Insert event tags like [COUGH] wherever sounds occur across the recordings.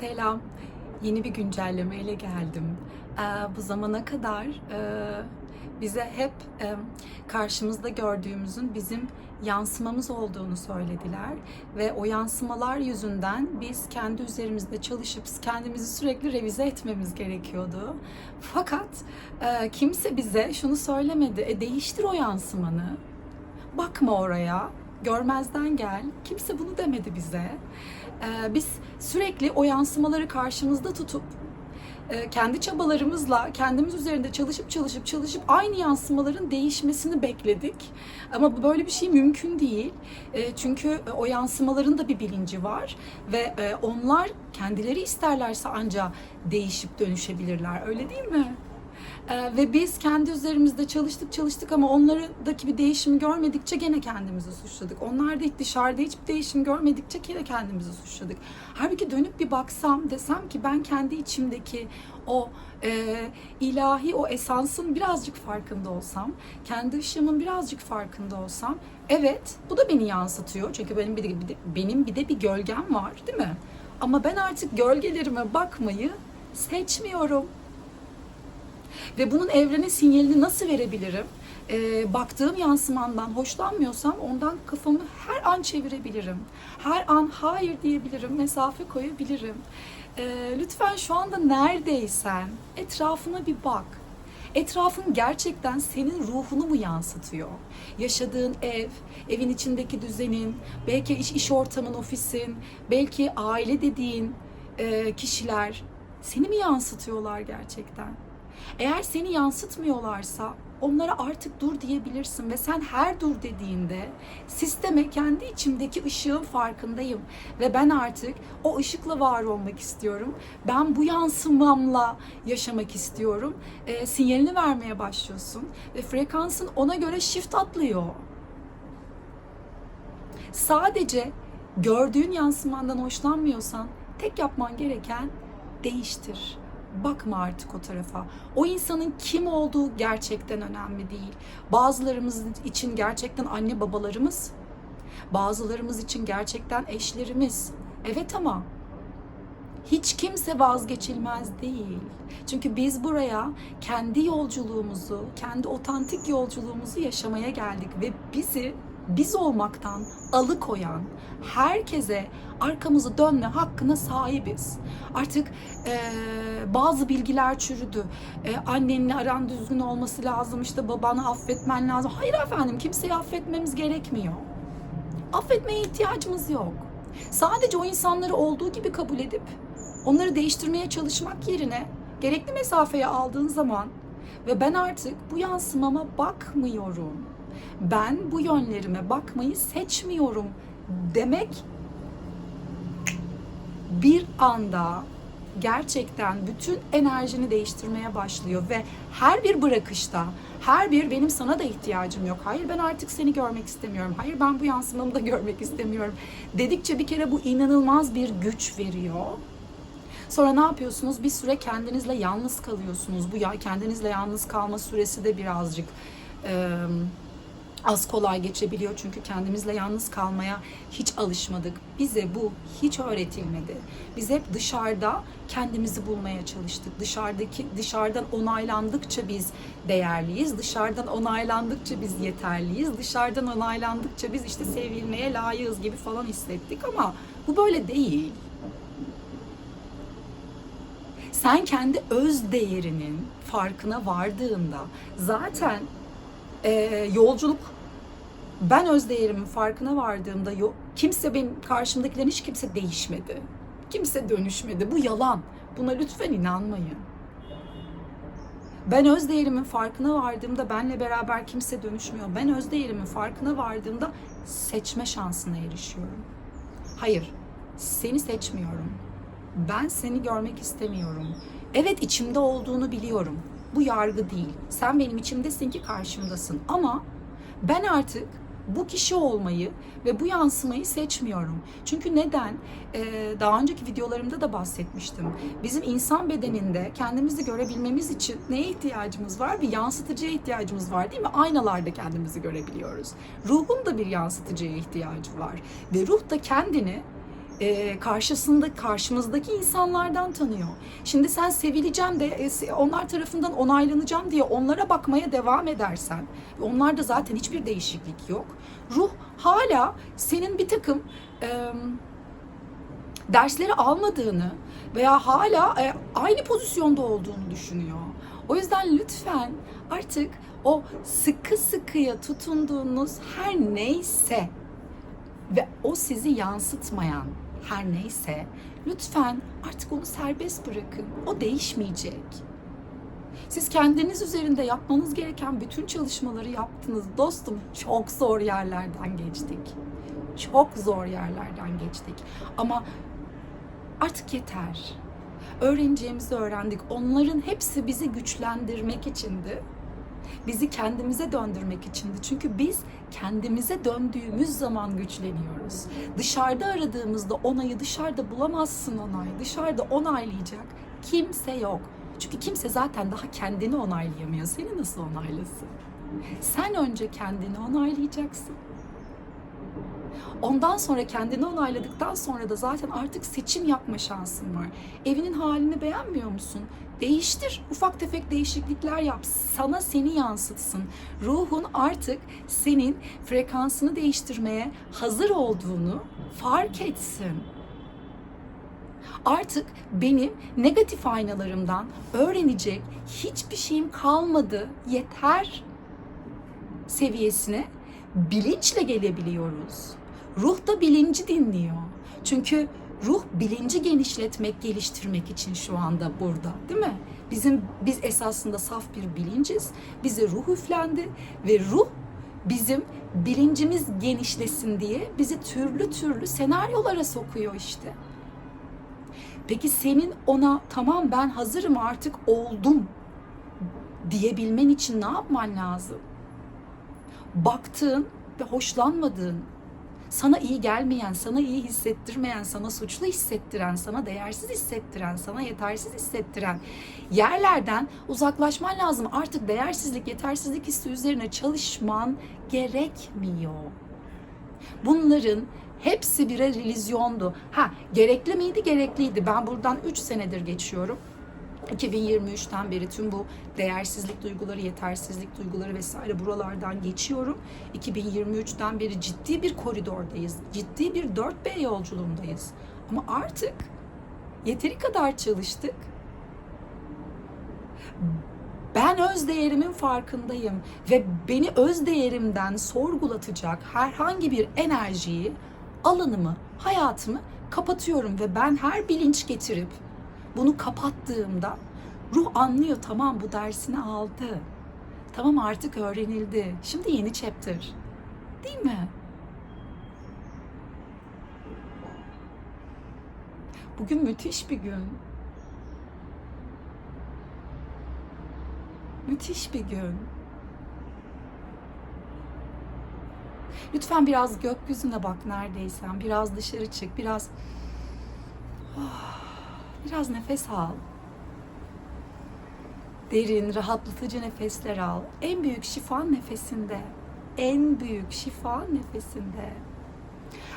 Selam. Yeni bir güncellemeyle geldim. Ee, bu zamana kadar e, bize hep e, karşımızda gördüğümüzün bizim yansımamız olduğunu söylediler ve o yansımalar yüzünden biz kendi üzerimizde çalışıp kendimizi sürekli revize etmemiz gerekiyordu. Fakat e, kimse bize şunu söylemedi. E değiştir o yansımanı. Bakma oraya. Görmezden gel. Kimse bunu demedi bize. Ee, biz sürekli o yansımaları karşımızda tutup e, kendi çabalarımızla kendimiz üzerinde çalışıp çalışıp çalışıp aynı yansımaların değişmesini bekledik. Ama böyle bir şey mümkün değil. E, Çünkü o yansımaların da bir bilinci var ve e, onlar kendileri isterlerse ancak değişip dönüşebilirler. Öyle değil mi? Ee, ve biz kendi üzerimizde çalıştık çalıştık ama onlardaki bir değişimi görmedikçe gene kendimizi suçladık. Onlar da dışarıda hiçbir değişim görmedikçe gene kendimizi suçladık. Halbuki dönüp bir baksam desem ki ben kendi içimdeki o e, ilahi o esansın birazcık farkında olsam, kendi ışığımın birazcık farkında olsam, evet bu da beni yansıtıyor. Çünkü benim bir de, bir de- benim bir de bir gölgem var, değil mi? Ama ben artık gölgelerime bakmayı seçmiyorum. Ve bunun evrene sinyalini nasıl verebilirim? Ee, baktığım yansımandan hoşlanmıyorsam ondan kafamı her an çevirebilirim. Her an hayır diyebilirim, mesafe koyabilirim. Ee, lütfen şu anda neredeysen etrafına bir bak. Etrafın gerçekten senin ruhunu mu yansıtıyor? Yaşadığın ev, evin içindeki düzenin, belki iş, iş ortamın, ofisin, belki aile dediğin e, kişiler seni mi yansıtıyorlar gerçekten? Eğer seni yansıtmıyorlarsa onlara artık dur diyebilirsin ve sen her dur dediğinde sisteme kendi içimdeki ışığın farkındayım ve ben artık o ışıkla var olmak istiyorum. Ben bu yansımamla yaşamak istiyorum. E, sinyalini vermeye başlıyorsun ve frekansın ona göre shift atlıyor. Sadece gördüğün yansımandan hoşlanmıyorsan tek yapman gereken değiştir. Bakma artık o tarafa. O insanın kim olduğu gerçekten önemli değil. Bazılarımız için gerçekten anne babalarımız, bazılarımız için gerçekten eşlerimiz. Evet ama hiç kimse vazgeçilmez değil. Çünkü biz buraya kendi yolculuğumuzu, kendi otantik yolculuğumuzu yaşamaya geldik ve bizi biz olmaktan alıkoyan herkese arkamızı dönme hakkına sahibiz. Artık eee, bazı bilgiler çürüdü. Eee, annenle aran düzgün olması lazım, işte babanı affetmen lazım. Hayır efendim, kimseyi affetmemiz gerekmiyor. Affetmeye ihtiyacımız yok. Sadece o insanları olduğu gibi kabul edip onları değiştirmeye çalışmak yerine gerekli mesafeyi aldığın zaman ve ben artık bu yansımama bakmıyorum. Ben bu yönlerime bakmayı seçmiyorum demek bir anda gerçekten bütün enerjini değiştirmeye başlıyor ve her bir bırakışta, her bir benim sana da ihtiyacım yok. Hayır ben artık seni görmek istemiyorum. Hayır ben bu yansımamı da görmek istemiyorum. Dedikçe bir kere bu inanılmaz bir güç veriyor. Sonra ne yapıyorsunuz? Bir süre kendinizle yalnız kalıyorsunuz. Bu ya kendinizle yalnız kalma süresi de birazcık eee az kolay geçebiliyor çünkü kendimizle yalnız kalmaya hiç alışmadık. Bize bu hiç öğretilmedi. Biz hep dışarıda kendimizi bulmaya çalıştık. Dışarıdaki dışarıdan onaylandıkça biz değerliyiz. Dışarıdan onaylandıkça biz yeterliyiz. Dışarıdan onaylandıkça biz işte sevilmeye layığız gibi falan hissettik ama bu böyle değil. Sen kendi öz değerinin farkına vardığında zaten e, yolculuk ben öz değerimin farkına vardığımda yo- kimse benim karşımdakilerin hiç kimse değişmedi. Kimse dönüşmedi. Bu yalan. Buna lütfen inanmayın. Ben öz değerimin farkına vardığımda benle beraber kimse dönüşmüyor. Ben öz değerimin farkına vardığımda seçme şansına erişiyorum. Hayır, seni seçmiyorum. Ben seni görmek istemiyorum. Evet içimde olduğunu biliyorum. Bu yargı değil. Sen benim içimdesin ki karşımdasın. Ama ben artık bu kişi olmayı ve bu yansımayı seçmiyorum. Çünkü neden? Ee, daha önceki videolarımda da bahsetmiştim. Bizim insan bedeninde kendimizi görebilmemiz için neye ihtiyacımız var? Bir yansıtıcıya ihtiyacımız var değil mi? Aynalarda kendimizi görebiliyoruz. Ruhun da bir yansıtıcıya ihtiyacı var. Ve ruh da kendini e, karşısında karşımızdaki insanlardan tanıyor. Şimdi sen sevileceğim de e, onlar tarafından onaylanacağım diye onlara bakmaya devam edersen onlarda zaten hiçbir değişiklik yok. Ruh hala senin bir takım e, dersleri almadığını veya hala e, aynı pozisyonda olduğunu düşünüyor. O yüzden lütfen artık o sıkı sıkıya tutunduğunuz her neyse ve o sizi yansıtmayan her neyse lütfen artık onu serbest bırakın. O değişmeyecek. Siz kendiniz üzerinde yapmanız gereken bütün çalışmaları yaptınız. Dostum çok zor yerlerden geçtik. Çok zor yerlerden geçtik. Ama artık yeter. Öğreneceğimizi öğrendik. Onların hepsi bizi güçlendirmek içindi. Bizi kendimize döndürmek içindi. Çünkü biz kendimize döndüğümüz zaman güçleniyoruz. Dışarıda aradığımızda onayı dışarıda bulamazsın onay. Dışarıda onaylayacak kimse yok. Çünkü kimse zaten daha kendini onaylayamıyor. Seni nasıl onaylasın? Sen önce kendini onaylayacaksın. Ondan sonra kendini onayladıktan sonra da zaten artık seçim yapma şansın var. Evinin halini beğenmiyor musun? Değiştir. Ufak tefek değişiklikler yap. Sana seni yansıtsın. Ruhun artık senin frekansını değiştirmeye hazır olduğunu fark etsin. Artık benim negatif aynalarımdan öğrenecek hiçbir şeyim kalmadı. Yeter seviyesine bilinçle gelebiliyoruz. Ruh da bilinci dinliyor. Çünkü ruh bilinci genişletmek, geliştirmek için şu anda burada, değil mi? Bizim biz esasında saf bir bilinciz. Bize ruh üflendi ve ruh bizim bilincimiz genişlesin diye bizi türlü türlü senaryolara sokuyor işte. Peki senin ona tamam ben hazırım artık oldum diyebilmen için ne yapman lazım? baktığın ve hoşlanmadığın, sana iyi gelmeyen, sana iyi hissettirmeyen, sana suçlu hissettiren, sana değersiz hissettiren, sana yetersiz hissettiren yerlerden uzaklaşman lazım. Artık değersizlik, yetersizlik hissi üzerine çalışman gerekmiyor. Bunların hepsi birer illüzyondu. Ha, gerekli miydi? Gerekliydi. Ben buradan 3 senedir geçiyorum. 2023'ten beri tüm bu değersizlik duyguları, yetersizlik duyguları vesaire buralardan geçiyorum. 2023'ten beri ciddi bir koridordayız. Ciddi bir 4B yolculuğundayız. Ama artık yeteri kadar çalıştık. Ben öz değerimin farkındayım ve beni öz değerimden sorgulatacak herhangi bir enerjiyi, alanımı, hayatımı kapatıyorum ve ben her bilinç getirip bunu kapattığımda ruh anlıyor tamam bu dersini aldı. Tamam artık öğrenildi. Şimdi yeni chapter. Değil mi? Bugün müthiş bir gün. Müthiş bir gün. Lütfen biraz gökyüzüne bak neredeysen. Biraz dışarı çık. Biraz Biraz nefes al. Derin, rahatlatıcı nefesler al. En büyük şifa nefesinde. En büyük şifa nefesinde.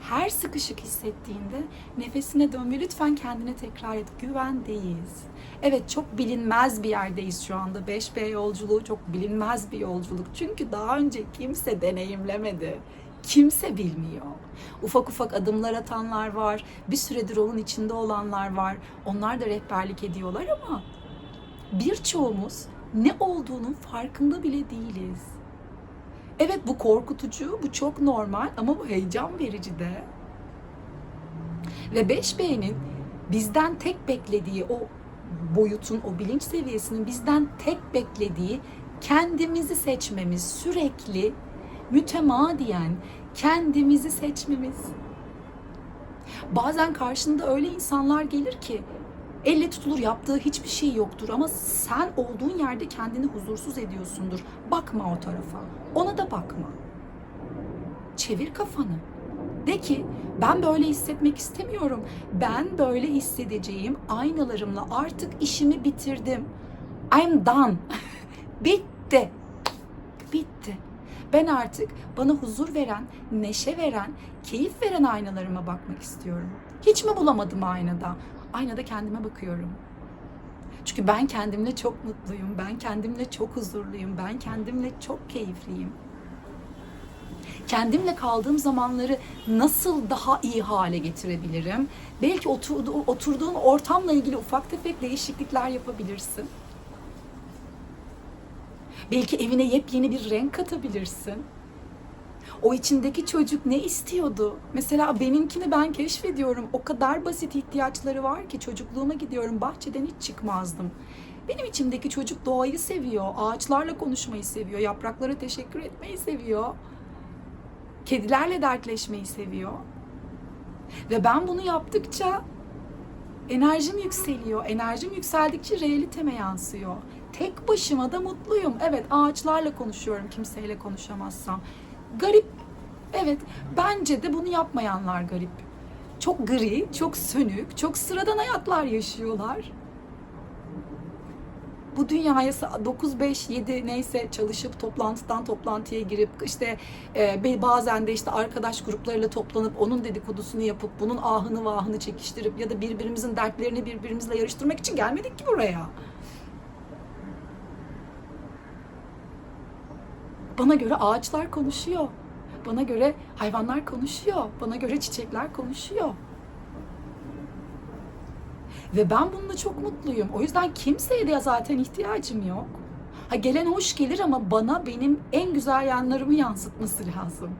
Her sıkışık hissettiğinde nefesine dön ve lütfen kendine tekrar et. Güvendeyiz. Evet çok bilinmez bir yerdeyiz şu anda. 5B yolculuğu çok bilinmez bir yolculuk. Çünkü daha önce kimse deneyimlemedi. Kimse bilmiyor. Ufak ufak adımlar atanlar var. Bir süredir onun içinde olanlar var. Onlar da rehberlik ediyorlar ama birçoğumuz ne olduğunun farkında bile değiliz. Evet bu korkutucu, bu çok normal ama bu heyecan verici de. Ve 5B'nin bizden tek beklediği o boyutun, o bilinç seviyesinin bizden tek beklediği kendimizi seçmemiz, sürekli mütemadiyen kendimizi seçmemiz. Bazen karşında öyle insanlar gelir ki elle tutulur yaptığı hiçbir şey yoktur ama sen olduğun yerde kendini huzursuz ediyorsundur. Bakma o tarafa. Ona da bakma. Çevir kafanı. De ki ben böyle hissetmek istemiyorum. Ben böyle hissedeceğim aynalarımla artık işimi bitirdim. I'm done. [LAUGHS] Bitti. Bitti. Ben artık bana huzur veren, neşe veren, keyif veren aynalarıma bakmak istiyorum. Hiç mi bulamadım aynada? Aynada kendime bakıyorum. Çünkü ben kendimle çok mutluyum, ben kendimle çok huzurluyum, ben kendimle çok keyifliyim. Kendimle kaldığım zamanları nasıl daha iyi hale getirebilirim? Belki oturdu, oturduğun ortamla ilgili ufak tefek değişiklikler yapabilirsin. Belki evine yepyeni bir renk katabilirsin. O içindeki çocuk ne istiyordu? Mesela benimkini ben keşfediyorum. O kadar basit ihtiyaçları var ki çocukluğuma gidiyorum. Bahçeden hiç çıkmazdım. Benim içimdeki çocuk doğayı seviyor. Ağaçlarla konuşmayı seviyor. Yapraklara teşekkür etmeyi seviyor. Kedilerle dertleşmeyi seviyor. Ve ben bunu yaptıkça enerjim yükseliyor. Enerjim yükseldikçe realiteme yansıyor. Tek başıma da mutluyum. Evet ağaçlarla konuşuyorum kimseyle konuşamazsam. Garip. Evet bence de bunu yapmayanlar garip. Çok gri, çok sönük, çok sıradan hayatlar yaşıyorlar. Bu dünyaya 9-5-7 neyse çalışıp toplantıdan toplantıya girip işte e, bazen de işte arkadaş gruplarıyla toplanıp onun dedikodusunu yapıp bunun ahını vahını çekiştirip ya da birbirimizin dertlerini birbirimizle yarıştırmak için gelmedik ki buraya. Bana göre ağaçlar konuşuyor. Bana göre hayvanlar konuşuyor. Bana göre çiçekler konuşuyor. Ve ben bununla çok mutluyum. O yüzden kimseye de zaten ihtiyacım yok. Ha gelen hoş gelir ama bana benim en güzel yanlarımı yansıtması lazım.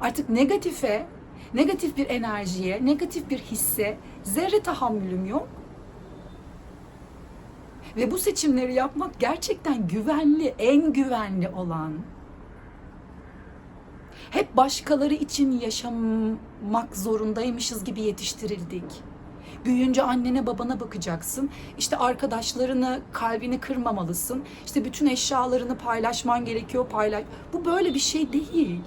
Artık negatife, negatif bir enerjiye, negatif bir hisse zerre tahammülüm yok. Ve bu seçimleri yapmak gerçekten güvenli, en güvenli olan. Hep başkaları için yaşamak zorundaymışız gibi yetiştirildik. Büyüyünce annene babana bakacaksın. İşte arkadaşlarını, kalbini kırmamalısın. İşte bütün eşyalarını paylaşman gerekiyor, paylaş. Bu böyle bir şey değil.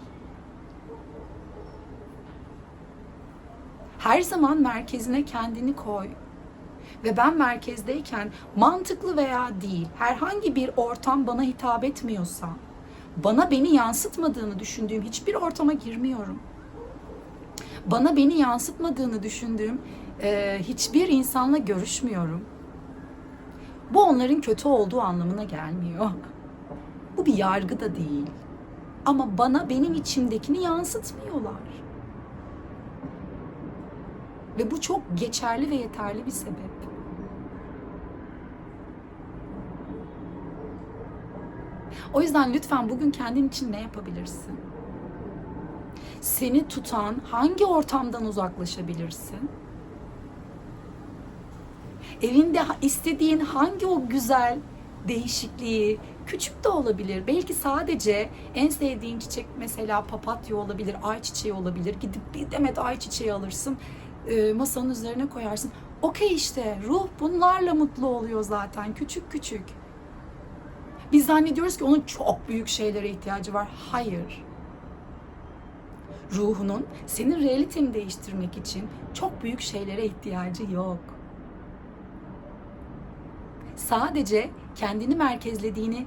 Her zaman merkezine kendini koy. Ve ben merkezdeyken mantıklı veya değil herhangi bir ortam bana hitap etmiyorsa, bana beni yansıtmadığını düşündüğüm hiçbir ortama girmiyorum. Bana beni yansıtmadığını düşündüğüm e, hiçbir insanla görüşmüyorum. Bu onların kötü olduğu anlamına gelmiyor. Bu bir yargı da değil. Ama bana benim içimdekini yansıtmıyorlar. Ve bu çok geçerli ve yeterli bir sebep. O yüzden lütfen bugün kendin için ne yapabilirsin? Seni tutan hangi ortamdan uzaklaşabilirsin? Evinde istediğin hangi o güzel değişikliği, küçük de olabilir. Belki sadece en sevdiğin çiçek mesela papatya olabilir, ayçiçeği olabilir. Gidip bir demet ayçiçeği alırsın, e, masanın üzerine koyarsın. Okey işte ruh bunlarla mutlu oluyor zaten küçük küçük. Biz zannediyoruz ki onun çok büyük şeylere ihtiyacı var. Hayır. Ruhunun senin realiteni değiştirmek için çok büyük şeylere ihtiyacı yok. Sadece kendini merkezlediğini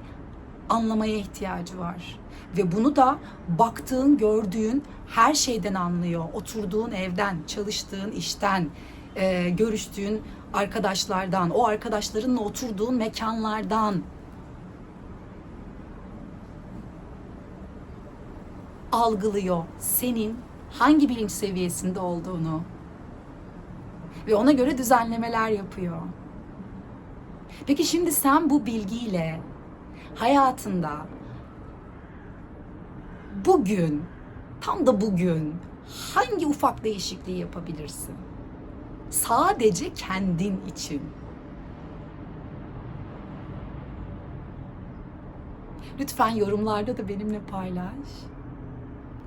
anlamaya ihtiyacı var. Ve bunu da baktığın, gördüğün her şeyden anlıyor. Oturduğun evden, çalıştığın işten, e, görüştüğün arkadaşlardan, o arkadaşlarınla oturduğun mekanlardan, algılıyor senin hangi bilinç seviyesinde olduğunu ve ona göre düzenlemeler yapıyor. Peki şimdi sen bu bilgiyle hayatında bugün tam da bugün hangi ufak değişikliği yapabilirsin? Sadece kendin için. Lütfen yorumlarda da benimle paylaş.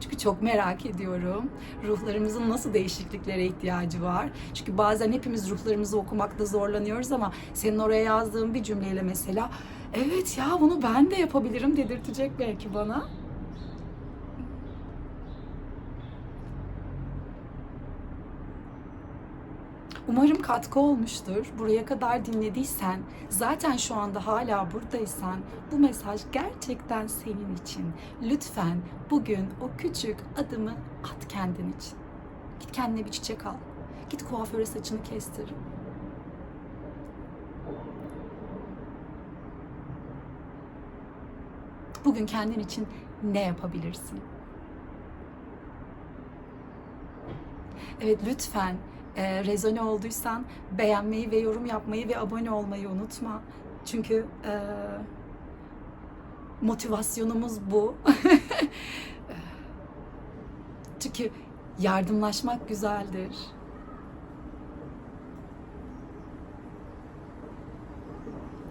Çünkü çok merak ediyorum. Ruhlarımızın nasıl değişikliklere ihtiyacı var? Çünkü bazen hepimiz ruhlarımızı okumakta zorlanıyoruz ama senin oraya yazdığın bir cümleyle mesela evet ya bunu ben de yapabilirim dedirtecek belki bana. Umarım katkı olmuştur. Buraya kadar dinlediysen, zaten şu anda hala buradaysan bu mesaj gerçekten senin için. Lütfen bugün o küçük adımı at kendin için. Git kendine bir çiçek al. Git kuaföre saçını kestir. Bugün kendin için ne yapabilirsin? Evet lütfen e, rezone olduysan beğenmeyi ve yorum yapmayı ve abone olmayı unutma. Çünkü e, motivasyonumuz bu. [LAUGHS] Çünkü yardımlaşmak güzeldir.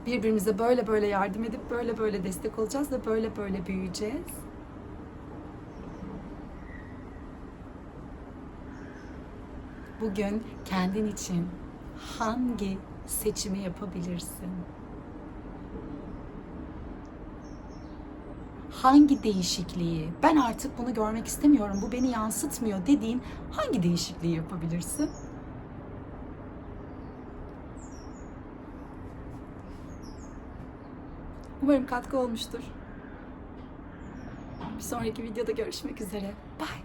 Birbirimize böyle böyle yardım edip böyle böyle destek olacağız ve böyle böyle büyüyeceğiz. Bugün kendin için hangi seçimi yapabilirsin? Hangi değişikliği, ben artık bunu görmek istemiyorum, bu beni yansıtmıyor dediğin hangi değişikliği yapabilirsin? Umarım katkı olmuştur. Bir sonraki videoda görüşmek üzere. Bye.